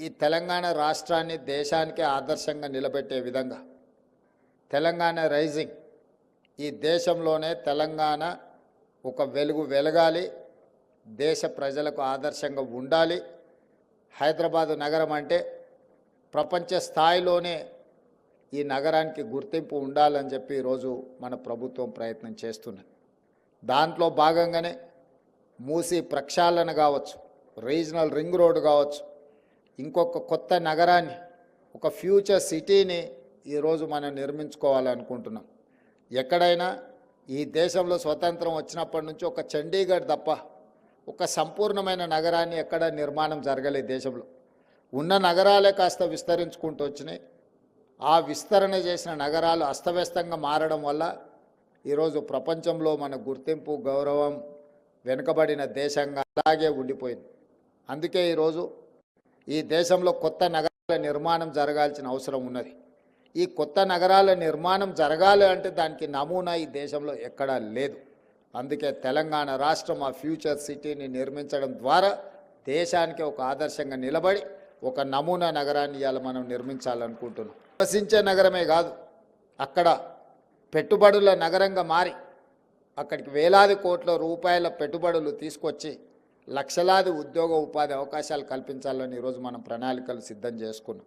ఈ తెలంగాణ రాష్ట్రాన్ని దేశానికి ఆదర్శంగా నిలబెట్టే విధంగా తెలంగాణ రైజింగ్ ఈ దేశంలోనే తెలంగాణ ఒక వెలుగు వెలగాలి దేశ ప్రజలకు ఆదర్శంగా ఉండాలి. హైదరాబాదు నగరం అంటే ప్రపంచ స్థాయిలోనే ఈ నగరానికి గుర్తింపు ఉండాలని చెప్పి ఈరోజు మన ప్రభుత్వం ప్రయత్నం చేస్తున్నది దాంట్లో భాగంగానే మూసి ప్రక్షాళన కావచ్చు రీజనల్ రింగ్ రోడ్ కావచ్చు ఇంకొక కొత్త నగరాన్ని ఒక ఫ్యూచర్ సిటీని ఈరోజు మనం నిర్మించుకోవాలనుకుంటున్నాం. ఎక్కడైనా ఈ దేశంలో స్వతంత్రం వచ్చినప్పటి నుంచి ఒక చండీగఢ్ తప్ప ఒక సంపూర్ణమైన నగరాన్ని ఎక్కడ నిర్మాణం జరగలేదు దేశంలో. ఉన్న నగరాలే కాస్త విస్తరించుకుంటూ వచ్చినాయి. ఆ విస్తరణ చేసిన నగరాలు అస్తవ్యస్తంగా మారడం వల్ల ఈరోజు ప్రపంచంలో మన గుర్తింపు గౌరవం వెనుకబడిన దేశంగా అలాగే ఉండిపోయింది. అందుకే ఈరోజు ఈ దేశంలో కొత్త నగరాల నిర్మాణం జరగాల్సిన అవసరం ఉన్నది. ఈ కొత్త నగరాల నిర్మాణం జరగాలి అంటే దానికి నమూనా ఈ దేశంలో ఎక్కడా లేదు. అందుకే తెలంగాణ రాష్ట్రం ఆ ఫ్యూచర్ సిటీని నిర్మించడం ద్వారా దేశానికి ఒక ఆదర్శంగా నిలబడి ఒక నమూనా నగరాన్ని ఇవాళ మనం నిర్మించాలనుకుంటున్నాం. నివసించే నగరమే కాదు అక్కడ పెట్టుబడుల నగరంగా మారి అక్కడికి వేలాది కోట్ల రూపాయల పెట్టుబడులు తీసుకొచ్చి లక్షలాది ఉద్యోగ ఉపాధి అవకాశాలు కల్పించాలని ఈరోజు మనం ప్రణాళికలు సిద్ధం చేసుకున్నాం.